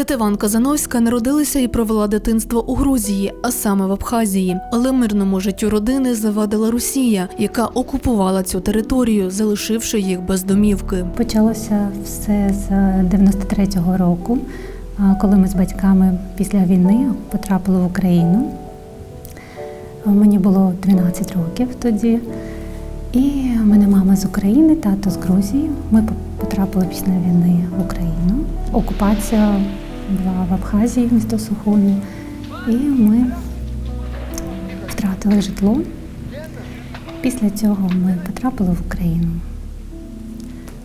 Кативан Казановська народилася і провела дитинство у Грузії, а саме в Абхазії. Але мирному життю родини завадила Росія, яка окупувала цю територію, залишивши їх без домівки. Почалося все з 93-го року, коли ми з батьками після війни потрапили в Україну. Мені було 12 років тоді. І в мене мама з України, тато з Грузії. Ми по- потрапили після війни в Україну. Окупація була в Абхазії, місто Сухумі. І ми втратили житло. Після цього ми потрапили в Україну.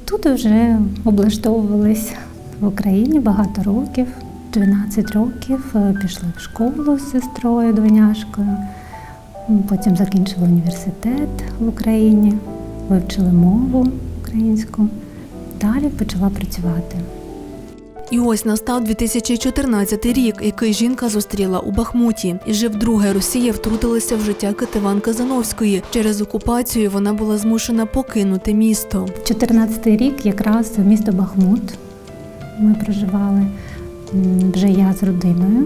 Тут вже облаштовувались в Україні багато років. 12 років е, пішли в школу з сестрою, двойняшкою. Потім закінчили університет в Україні, вивчили мову українську. Далі почала працювати. І ось настав 2014 рік, який жінка зустріла у Бахмуті. І вже вдруге Росія втрутилася в життя Кативан Казановської. Через окупацію вона була змушена покинути місто. 14 рік якраз місто Бахмут. Ми проживали вже я з родиною.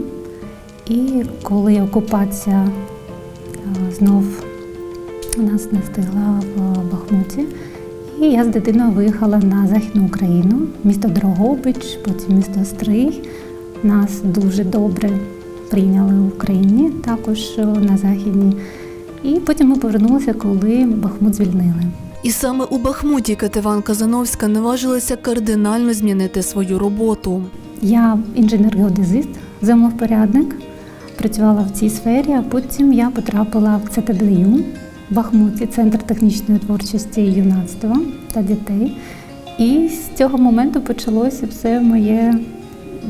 І коли окупація знов нас настигла в Бахмуті, і я з дитиною виїхала на Західну Україну, місто Дрогобич, потім місто Стрий. Нас дуже добре прийняли в Україні, також е, на Західній. І потім ми повернулися, коли Бахмут звільнили. І саме у Бахмуті Кативан Казановська наважилася кардинально змінити свою роботу. Я інженер-геодезист, землевпорядник, працювала в цій сфері, а потім я потрапила в ЦТДЮ Бахмуті, Центр технічної творчості юнацтва та дітей. І з цього моменту почалося все моє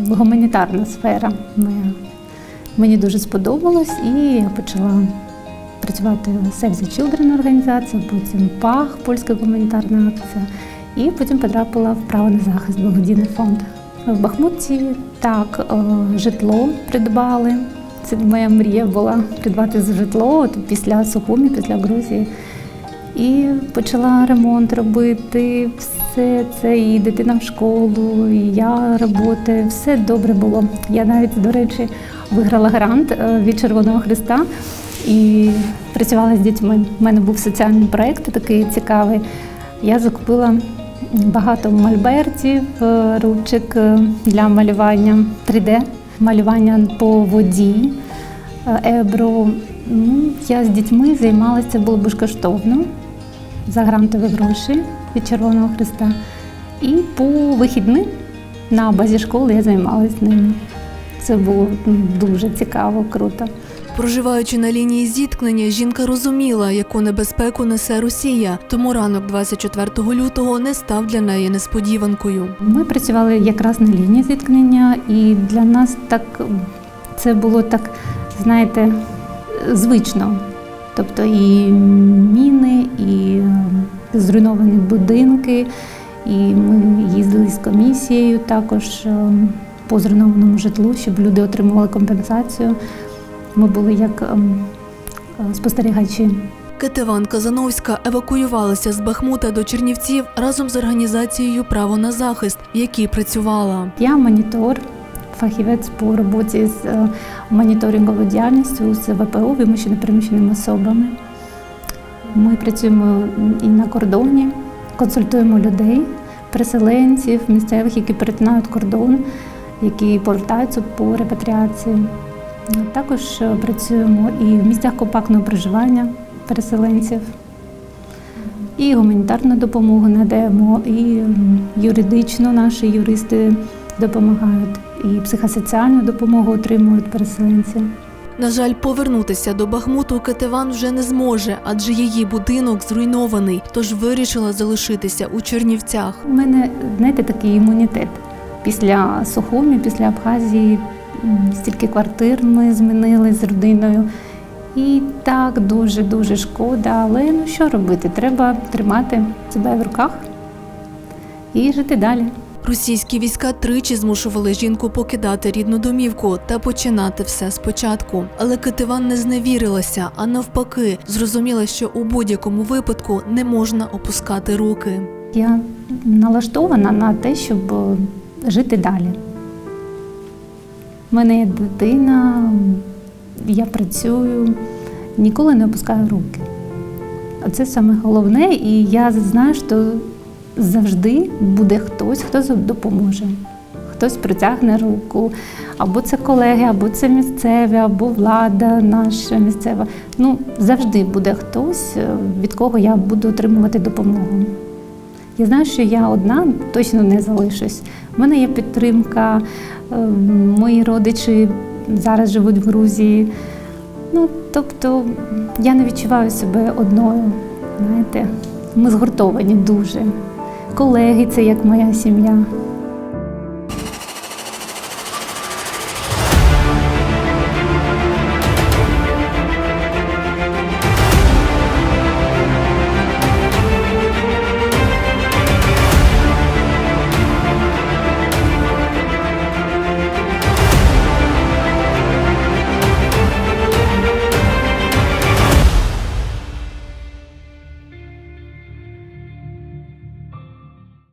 гуманітарна сфера. Моя. Мені дуже сподобалось, і я почала працювати в Save the Children організація, потім ПАГ, польська гуманітарна акція, і потім потрапила в право на захист благодійний фонд. В Бахмуті так, е, житло придбали. Це моя мрія була придбати житло от після Сухумі, після Грузії. І почала ремонт робити, все це, і дитина в школу, і я роботи, все добре було. Я навіть, до речі, виграла грант е, від Червоного Христа і працювала з дітьми. У мене був соціальний проєкт такий цікавий. Я закупила багато мольбертів, е, ручок е, для малювання 3D, малювання по воді, е, ебро. Ну, я з дітьми займалася, було безкоштовно за грантові гроші від Червоного Христа. І по вихідним на базі школи я займалася ними. Це було ну, дуже цікаво, круто. Проживаючи на лінії зіткнення, жінка розуміла, яку небезпеку несе Росія, тому ранок 24 лютого не став для неї несподіванкою. Ми працювали якраз на лінії зіткнення, і для нас так це було так, знаєте, звично. Тобто і міни, і е, зруйновані будинки, і ми їздили з комісією також е, по зруйнованому житлу, щоб люди отримували компенсацію. Ми були як ем, е, спостерігачі. Кетеван Казановська евакуювалася з Бахмута до Чернівців разом з організацією Право на захист, в якій працювала. Я монітор, фахівець по роботі з е, моніторинговою діяльністю з ВПО, вимушено переміщеними особами. Ми працюємо і на кордоні, консультуємо людей, переселенців, місцевих, які перетинають кордон, які повертаються по репатріації. Також е, працюємо і в місцях компактного проживання переселенців. І гуманітарну допомогу надаємо, і юридично наші юристи допомагають, і психосоціальну допомогу отримують переселенці. На жаль, повернутися до Бахмуту Кетеван вже не зможе, адже її будинок зруйнований, тож вирішила залишитися у Чернівцях. У мене, знаєте, такий імунітет. Після Сухумі, після Абхазії стільки квартир ми змінили з родиною. І так дуже-дуже шкода, але ну що робити? Треба тримати себе в руках і жити далі. Російські війська тричі змушували жінку покидати рідну домівку та починати все спочатку. Але Кетиван не зневірилася, а навпаки, зрозуміла, що у будь-якому випадку не можна опускати руки. Я налаштована на те, щоб е, жити далі. У мене є дитина, я працюю, ніколи не опускаю руки. А це саме головне, і я знаю, що завжди буде хтось, хто допоможе. Хтось протягне руку, або це колеги, або це місцеві, або влада наша місцева. Ну, завжди буде хтось, е, від кого я буду отримувати допомогу. Я знаю, що я одна точно не залишусь. У мене є підтримка, е, мої родичі зараз живуть в Грузії. Ну, тобто я не відчуваю себе одною. Знаєте, ми згуртовані дуже. Колеги це як моя сім'я.